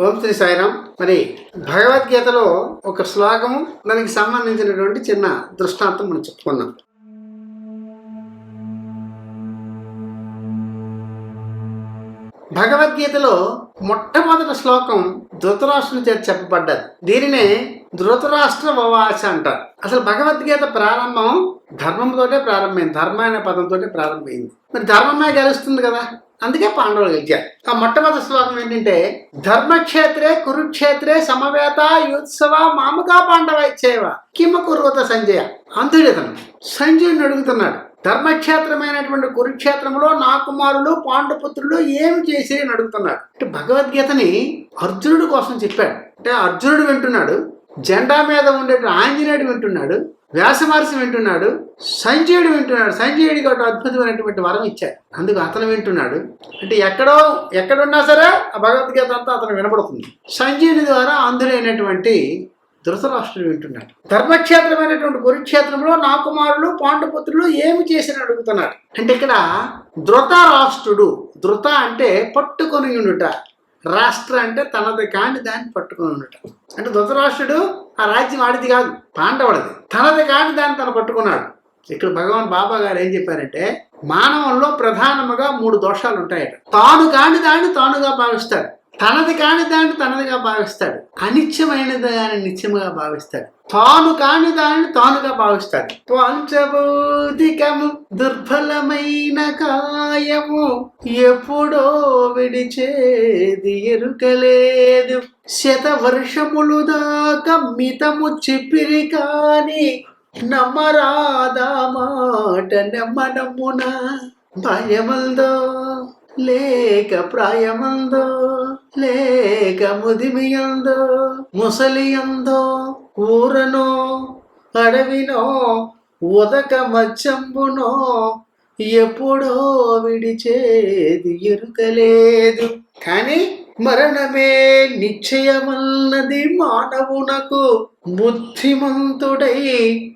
ఓం శ్రీ సాయిరాం మరి భగవద్గీతలో ఒక శ్లోకము దానికి సంబంధించినటువంటి చిన్న దృష్టాంతం మనం చెప్పుకున్నాం భగవద్గీతలో మొట్టమొదటి శ్లోకం ధృతరాష్ట్రుని చేత చెప్పబడ్డది. దీనినే ధృతరాష్ట్ర వవాస అంటారు. అసలు భగవద్గీత ప్రారంభం ధర్మంతోటే ప్రారంభమైంది ధర్మ అనే పదంతో ప్రారంభమైంది. మరి ధర్మమే గెలుస్తుంది కదా? అందుకే పాండవులు గెలిచారు ఆ మొట్టమొదటి శ్లోకం ఏంటంటే ధర్మక్షేత్రే కురుక్షేత్రే సమవేత యుత్సవ మామకా పాండవ ఇచ్చేవ. కిమ కురువత సంజయ. అంధుడితను సంజయుని అడుగుతున్నాడు ధర్మక్షేత్రమైనటువంటి కురుక్షేత్రంలో నా కుమారులు పాండుపుత్రులు ఏమి చేసి అని అడుగుతున్నాడు. అంటే భగవద్గీతని అర్జునుడు కోసం చెప్పాడు. అంటే అర్జునుడు వింటున్నాడు జెండా మీద ఉండే ఆంజనేయుడు వింటున్నాడు వ్యాసమహర్షి వింటున్నాడు సంజయుడు వింటున్నాడు. సంజయుడికి ఒక అద్భుతమైనటువంటి వరం ఇచ్చాడు. అందుకు అతను వింటున్నాడు. అంటే ఎక్కడో ఎక్కడున్నా సరే ఆ భగవద్గీత అంతా అతను వినపడుతుంది సంజయుని ద్వారా అందులైనటువంటి ధృతరాష్ట్రుడు వింటున్నాడు. ధర్మక్షేత్రమైనటువంటి కురుక్షేత్రంలో నా కుమారులు పాండుపుత్రులు ఏమి చేసిన అడుగుతున్నాడు. అంటే ఇక్కడ ధృతరాష్ట్రుడు ధృత అంటే పట్టుకొని ఉండుట. రాష్ట్ర అంటే తనది కాని దాన్ని పట్టుకొని ఉండటం. అంటే ధృతరాష్ట్రుడు ఆ రాజ్యం ఆడిది కాదు పాండవుడిది. తనది కాని దాన్ని తను పట్టుకున్నాడు. ఇక్కడ భగవాన్ బాబా గారు ఏం చెప్పారంటే మానవంలో ప్రధానముగా మూడు దోషాలు ఉంటాయట తాను కాని దాన్ని తానుగా భావిస్తాడు. తనది కాని దాన్ని తనదిగా భావిస్తాడు. అనిత్యమైన దాన్ని నిత్యముగా భావిస్తాడు. తాను కాని దాన్ని తానుగా భావిస్తాడు. త్వాంచబోధికము దుర్బలమైన కాయము ఎప్పుడో విడిచేది ఎరుకలేదు. శత వర్షములు దాకా మితము చెప్పిరి కాని నమ్మరాదా మాట నమ్మనమ్మున భయమందో లేక ప్రాయమందో లేక ముదిమియందో ముసలియందో ఊరనో అడవినో ఉదక మచ్చంబునో ఎప్పుడో విడిచేది ఎరుకలేదు. కానీ మరణమే నిశ్చయమన్నది మానవునకు బుద్ధిమంతుడై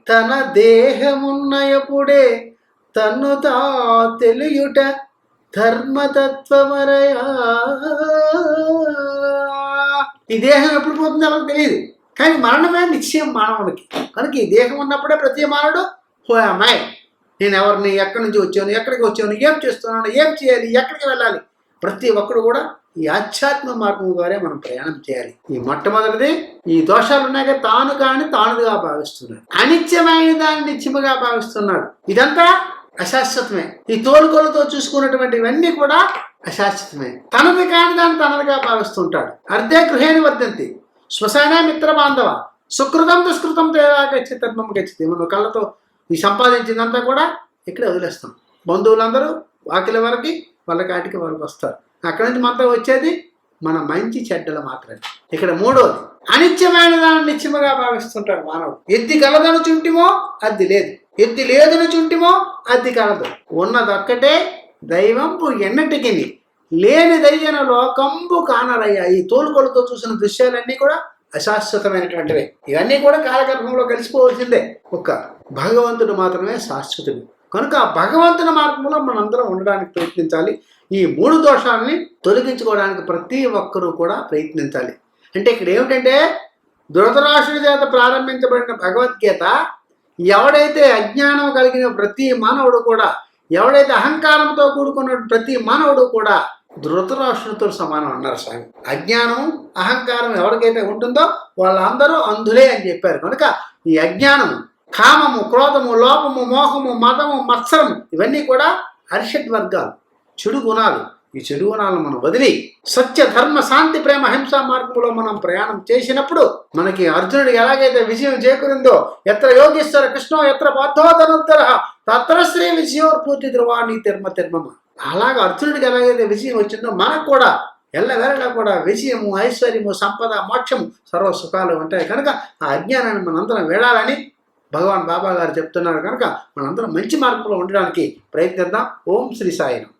తన దేహమున్నయపుడే తన్ను తా తెలియుట ధర్మతత్వమరయా. ఈ దేహం ఎప్పుడు పోతుందో అలా తెలియదు. కానీ మరణమే నిశ్చయం మానవునికి. కనుక ఈ దేహం ఉన్నప్పుడే ప్రతి మానవుడు హో అమ్మాయి నేను ఎవరిని ఎక్కడి నుంచి వచ్చాను ఎక్కడికి వచ్చాను ఏం చేస్తున్నాను ఏం చేయాలి ఎక్కడికి వెళ్ళాలి? ప్రతి ఒక్కడు కూడా ఈ ఆధ్యాత్మ మార్గం ద్వారా మనం ప్రయాణం చేయాలి. ఈ మొట్టమొదటిది ఈ దోషాలు ఉన్నాయి తాను కాని తానుగా భావిస్తున్నాడు. అనిత్యమైన దాన్ని నిత్యముగా భావిస్తున్నాడు. ఇదంతా అశాశ్వతమే. ఈ తోలుకొలతో చూసుకున్నటువంటివన్నీ కూడా అశాశ్వతమే. తనది కాని దాన్ని తనదిగా భావిస్తుంటాడు. అర్ధే గృహేని వర్ధంతి. శ్మశానే మిత్ర బాంధవ. సుకృతం దుష్కృతం తేవాకచ్చి తత్వం గచ్చితే మనం కళ్ళతో ఈ సంపాదించిందంతా కూడా ఇక్కడే వదిలేస్తాం. బంధువులందరూ వాకిల వరకు వాళ్ళ కాటికి వాళ్ళకి వస్తారు. అక్కడి నుంచి మనతో వచ్చేది మన మంచి చెడ్డలు మాత్రమే. ఇక్కడ మూడోది. అనిత్యమైన దాన్ని నిత్యముగా భావిస్తుంటాడు మానవుడు. ఎద్ది కలదను చుంటిమో అది లేదు. ఎద్ది లేదని చుంటిమో అది కలదు ఉన్నదొక్కటే దైవంపు ఎన్నటికి లేని దయ్యన లోకంబు కానరయ్యా. ఈ తోలుకొలతో చూసిన దృశ్యాలన్నీ కూడా అశాశ్వతమైనటువంటివి. ఇవన్నీ కూడా కాలగర్భంలో కలిసిపోవలసిందే. ఒక్క భగవంతుడు మాత్రమే శాశ్వతుడు. కనుక ఆ భగవంతుని మార్గంలో మనందరం ఉండడానికి ప్రయత్నించాలి. ఈ మూడు దోషాలని తొలగించుకోవడానికి ప్రతి ఒక్కరూ కూడా ప్రయత్నించాలి. అంటే ఇక్కడ ఏమిటంటే ధృతరాష్ట్రుడి చేత ప్రారంభించబడిన భగవద్గీత ఎవడైతే అజ్ఞానం కలిగిన ప్రతి మానవుడు కూడా ఎవడైతే అహంకారంతో కూడుకున్న ప్రతి మానవుడు కూడా ధృతరాష్ట్రుడితో సమానం అన్నారు స్వామి. అజ్ఞానం అహంకారం ఎవరికైతే ఉంటుందో వాళ్ళందరూ అంధులే అని చెప్పారు. కనుక ఈ అజ్ఞానము కామము క్రోధము లోపము మోహము మతము మత్సరము ఇవన్నీ కూడా అరిషడ్ వర్గాలు చెడు గుణాలు ఈ చెడు గుణాలను మనం వదిలి సత్య ధర్మ శాంతి ప్రేమ హింసా మార్గంలో మనం ప్రయాణం చేసినప్పుడు మనకి అర్జునుడికి ఎలాగైతే విజయం చేకూరిందో ఎత్ర యోగేశ్వర కృష్ణో ఎత్ర పార్థోధనంతర తత్ర శ్రీ విజయోర్పూర్తి ధ్రువాణి తిర్మ తిర్మమ. అలాగ అర్జునుడికి ఎలాగైతే విజయం వచ్చిందో మనకు కూడా ఎల్లవేళలా కూడా విజయము ఐశ్వర్యము సంపద మోక్షము సర్వ సుఖాలు ఉంటాయి. కనుక ఆ అజ్ఞానాన్ని మనందరం వేడాలని భగవాన్ బాబా గారు చెప్తున్నారు. కనుక మనందరం మంచి మార్గంలో ఉండడానికి ప్రయత్నిద్దాం. ఓం శ్రీ సాయినం